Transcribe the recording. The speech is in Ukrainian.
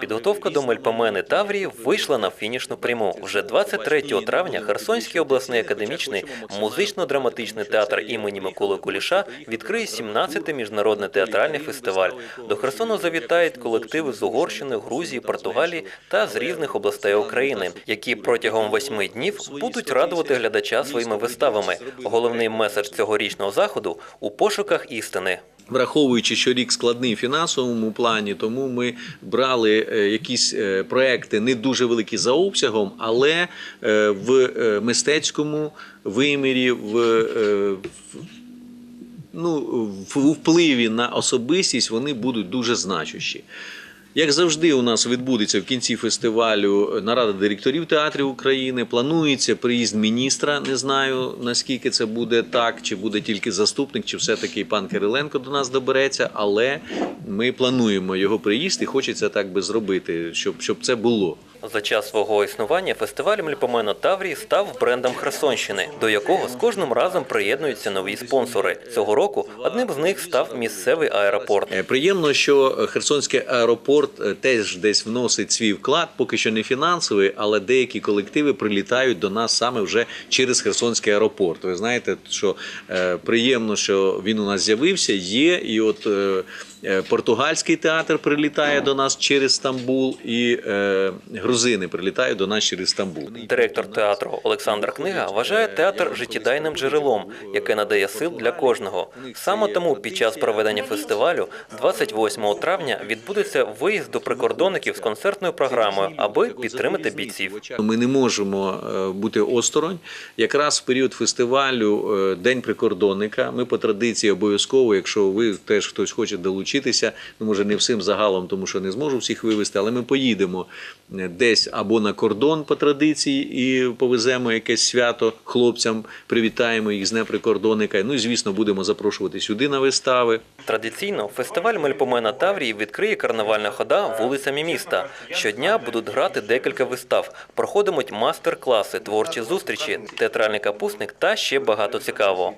Підготовка до Мельпомени Таврії вийшла на фінішну пряму. Вже 23 травня Херсонський обласний академічний музично-драматичний театр імені Миколи Куліша відкриє 17-й міжнародний театральний фестиваль. До Херсону завітають колективи з Угорщини, Грузії, Португалії та з різних областей України, які протягом восьми днів будуть радувати глядача своїми виставами. Головний меседж цьогорічного заходу у пошуках істини. Враховуючи, що рік складний в фінансовому плані, тому ми брали е, якісь е, проекти не дуже великі за обсягом, але е, в мистецькому вимірі, в- ну, в впливі на особистість вони будуть дуже значущі. Як завжди, у нас відбудеться в кінці фестивалю нарада директорів театрів України. Планується приїзд міністра. Не знаю наскільки це буде так, чи буде тільки заступник, чи все-таки пан Кириленко до нас добереться. Але ми плануємо його приїзд і хочеться так би зробити, щоб, щоб це було. За час свого існування фестиваль Мельпомено Таврії став брендом Херсонщини, до якого з кожним разом приєднуються нові спонсори. Цього року одним з них став місцевий аеропорт. Е, Приємно, що Херсонський аеропорт е, теж десь вносить свій вклад, поки що не фінансовий, але деякі колективи прилітають до нас саме вже через Херсонський аеропорт. Ви знаєте, що е, приємно, що він у нас з'явився, є, і от. Е, Португальський театр прилітає до нас через Стамбул, і е, грузини прилітають до нас через Стамбул. Директор театру Олександр Книга вважає театр життєдайним джерелом, яке надає сил для кожного. Саме тому під час проведення фестивалю, 28 травня, відбудеться виїзд до прикордонників з концертною програмою, аби підтримати бійців. Ми не можемо е, бути осторонь. Якраз в період фестивалю е, День прикордонника. Ми по традиції обов'язково, якщо ви теж хтось хоче долучитися, ну може не всім загалом, тому що не зможу всіх вивезти, але ми поїдемо е, десь або на кордон по традиції і повеземо якесь свято хлопцям, привітаємо їх з Днем прикордонника. Ну і звісно, будемо запрошувати сюди на вистави. Традиційно фестиваль Мельпомена Таврії відкриє карнавальна хода вулицями міста. Щодня будуть грати декілька вистав, проходитимуть мастер-класи, творчі зустрічі, театральний капусник та ще багато цікавого.